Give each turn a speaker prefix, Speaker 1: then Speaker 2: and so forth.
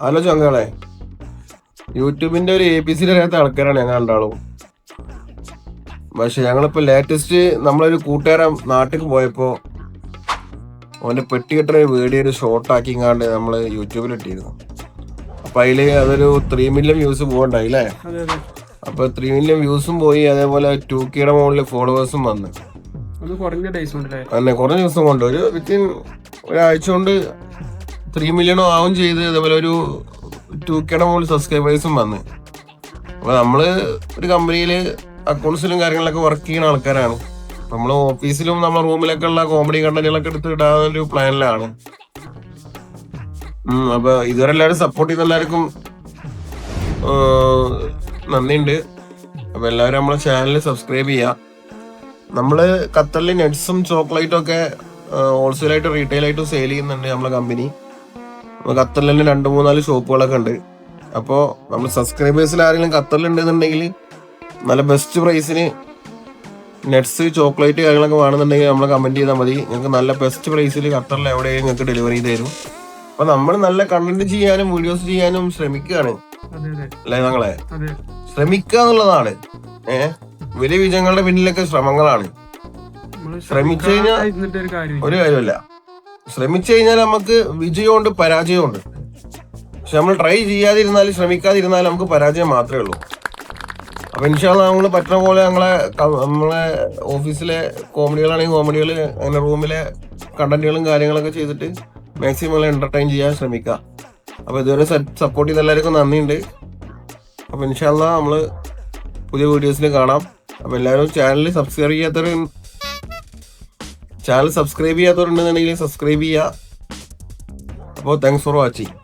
Speaker 1: Hello ചങ്കളെ യൂട്യൂബിന്റെ ഒരു A B C അറിയാത്ത ആൾക്കാരാണ് ഞങ്ങൾ ഉണ്ടാവും പക്ഷെ ഞങ്ങളിപ്പോ ലേറ്റസ്റ്റ് നമ്മളൊരു കൂട്ടുകാരൻ നാട്ടിൽ പോയപ്പോ അവന്റെ പെട്ടി കെട്ടുന്ന ഒരു വീഡിയോ ഒരു ഷോർട്ട് ആക്കിങ്ങാണ്ട് നമ്മൾ യൂട്യൂബിൽ ഇട്ടിരുന്നു. അപ്പൊ അതിൽ അതൊരു ത്രീ മില്യൺ വ്യൂസ് പോകണ്ടായി അല്ലേ അപ്പൊ ത്രീ മില്യൺ വ്യൂസും പോയി അതേപോലെ ടു കെയുടെ മുകളിൽ ഫോളോവേഴ്സും വന്ന്.
Speaker 2: അല്ലെ
Speaker 1: അന്നെ കുറഞ്ഞ ദിവസം കൊണ്ട്. ഒരു വിത്തിൻ ഒരാഴ്ച കൊണ്ട് ത്രീ മില്യണോ ആവും ചെയ്ത് അതേപോലെ ഒരു ടു കെയുടെ മുകളിൽ സബ്സ്ക്രൈബേഴ്സും വന്ന്. അപ്പോൾ നമ്മൾ ഒരു കമ്പനിയിൽ അക്കൗണ്ട്സിലും കാര്യങ്ങളിലൊക്കെ വർക്ക് ചെയ്യുന്ന ആൾക്കാരാണ്. നമ്മൾ ഓഫീസിലും നമ്മളെ റൂമിലൊക്കെ ഉള്ള കോമഡി കണ്ടന്റുകളൊക്കെ എടുത്ത് ഇടാനൊരു പ്ലാനിലാണ് അപ്പൊ ഇതുവരെ എല്ലാവരും സപ്പോർട്ട് ചെയ്ത എല്ലാവർക്കും നന്ദിയുണ്ട്. അപ്പൊ എല്ലാവരും നമ്മളെ ചാനൽ സബ്സ്ക്രൈബ് ചെയ്യുക നമ്മൾ ഖത്തറിൽ നട്ട്സും ചോക്ലേറ്റും ഒക്കെ ഹോൾസെയിൽ റീറ്റെയിലായിട്ടും സെയിൽ ചെയ്യുന്നുണ്ട് നമ്മളെ കമ്പനി ഖത്തറിൽ തന്നെ രണ്ട് മൂന്നാൽ ഷോപ്പുകളൊക്കെ ഉണ്ട്. അപ്പോൾ നമ്മൾ സബ്സ്ക്രൈബേഴ്സിൽ ആരെങ്കിലും ഖത്തറിലുണ്ടെന്നുണ്ടെങ്കിൽ നല്ല ബെസ്റ്റ് പ്രൈസിന് നെറ്റ്സ് ചോക്ലേറ്റ് കാര്യങ്ങളൊക്കെ വേണമെന്നുണ്ടെങ്കിൽ നമ്മൾ കമന്റ് ചെയ്താൽ മതി. നിങ്ങൾക്ക് നല്ല ബെസ്റ്റ് പ്രൈസിൽ ഖത്തറിൽ എവിടെയും നിങ്ങൾക്ക് ഡെലിവറി ചെയ്ത് തരും. അപ്പൊ നമ്മൾ നല്ല കണ്ടന്റ് ചെയ്യാനും വീഡിയോസ് ചെയ്യാനും ശ്രമിക്കുകയാണ്. അല്ലേ ഞങ്ങളെ ശ്രമിക്കുക എന്നുള്ളതാണ്. ഏഹ് വലിയ വിജയങ്ങളുടെ പിന്നിലൊക്കെ ശ്രമങ്ങളാണ്. ശ്രമിച്ചു
Speaker 2: കഴിഞ്ഞാൽ ഒരു
Speaker 1: കാര്യമല്ല ശ്രമിച്ചു കഴിഞ്ഞാൽ നമുക്ക് വിജയമുണ്ട് പരാജയമുണ്ട്. പക്ഷെ നമ്മൾ ട്രൈ ചെയ്യാതിരുന്നാലും ശ്രമിക്കാതിരുന്നാലും നമുക്ക് പരാജയം മാത്രമേ ഉള്ളൂ. അപ്പൊ ഇൻഷാല്ല നമ്മൾ പറ്റുന്ന പോലെ ഞങ്ങളെ നമ്മളെ ഓഫീസിലെ കോമഡികളാണെങ്കിൽ കോമഡികൾ അങ്ങനെ റൂമിലെ കണ്ടന്റുകളും കാര്യങ്ങളൊക്കെ ചെയ്തിട്ട് മാക്സിമം എന്റർടൈൻ ചെയ്യാൻ ശ്രമിക്കുക. അപ്പോൾ ഇതുവരെ സപ്പോർട്ട് ചെയ്ത എല്ലാവർക്കും നന്ദിയുണ്ട്. അപ്പോൾ ഇൻഷാല്ല നമ്മൾ പുതിയ വീഡിയോസിൽ കാണാം. അപ്പോൾ എല്ലാവരും ചാനൽ സബ്സ്ക്രൈബ് ചെയ്യാത്തവർ ചാനൽ സബ്സ്ക്രൈബ് ചെയ്യാത്തവരുണ്ടെന്നുണ്ടെങ്കിൽ സബ്സ്ക്രൈബ് ചെയ്യുക. അപ്പോൾ താങ്ക്സ് ഫോർ വാച്ചിങ്